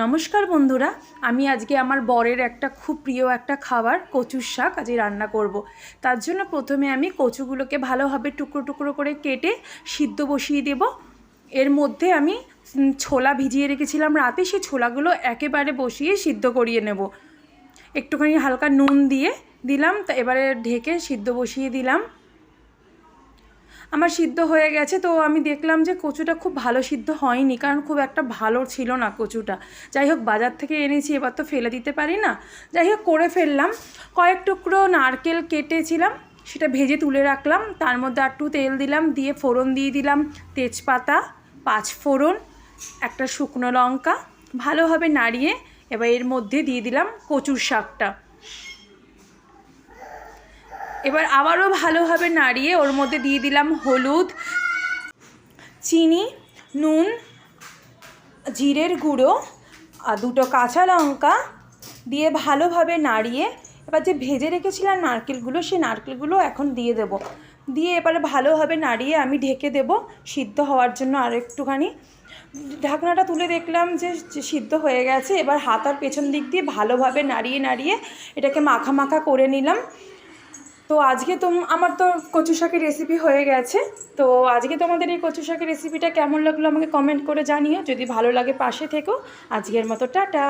নমস্কার বন্ধুরা, আমি আজকে আমার বরের একটা খুব প্রিয় একটা খাবার, কচুর শাক আজকে রান্না করব। তার জন্য প্রথমে আমি কচুগুলোকে ভালোভাবে টুকরো টুকরো করে কেটে সিদ্ধ বসিয়ে দেব। এর মধ্যে আমি ছোলা ভিজিয়ে রেখেছিলাম রাতে, সেই ছোলাগুলো একেবারে বসিয়ে সিদ্ধ করিয়ে নেব। একটুখানি হালকা নুন দিয়ে দিলাম, তা এবারে ঢেকে সিদ্ধ বসিয়ে দিলাম। আমার সিদ্ধ হয়ে গেছে, তো আমি দেখলাম যে কচুটা খুব ভালো সিদ্ধ হয়নি, কারণ খুব একটা ভালো ছিল না কচুটা। যাই হোক, বাজার থেকে এনেছি, এবার তো ফেলে দিতে পারি না। যাই হোক, করে ফেললাম। কয়েক টুকরো নারকেল কেটেছিলাম, সেটা ভেজে তুলে রাখলাম। তার মধ্যে একটু তেল দিলাম, দিয়ে ফোড়ন দিয়ে দিলাম, তেজপাতা, পাঁচ ফোড়ন, একটা শুকনো লঙ্কা, ভালোভাবে নাড়িয়ে এবার এর মধ্যে দিয়ে দিলাম কচুর শাকটা। এবার আবারও ভালোভাবে নাড়িয়ে ওর মধ্যে দিয়ে দিলাম হলুদ, চিনি, নুন, জিরের গুঁড়ো আর দুটো কাঁচা লঙ্কা দিয়ে ভালোভাবে নাড়িয়ে এবার যে ভেজে রেখেছিলাম নারকেলগুলো সেই নারকেলগুলো এখন দিয়ে দেব। দিয়ে এবারে ভালোভাবে নাড়িয়ে আমি ঢেকে দেব সিদ্ধ হওয়ার জন্য আর একটুখানি। ঢাকনাটা তুলে দেখলাম যে সিদ্ধ হয়ে গেছে। এবার হাত আর পেছন দিক দিয়ে ভালোভাবে নাড়িয়ে নাড়িয়ে এটাকে মাখা মাখা করে নিলাম। তো আজকে তো আমার তো কচু শাকের রেসিপি হয়ে গেছে। তো আজকে তোমাদের এই কচু শাকের রেসিপিটা কেমন লাগল আমাকে কমেন্ট করে জানিও। যদি ভালো লাগে পাশে থেকো। আজকের মতো টাটা।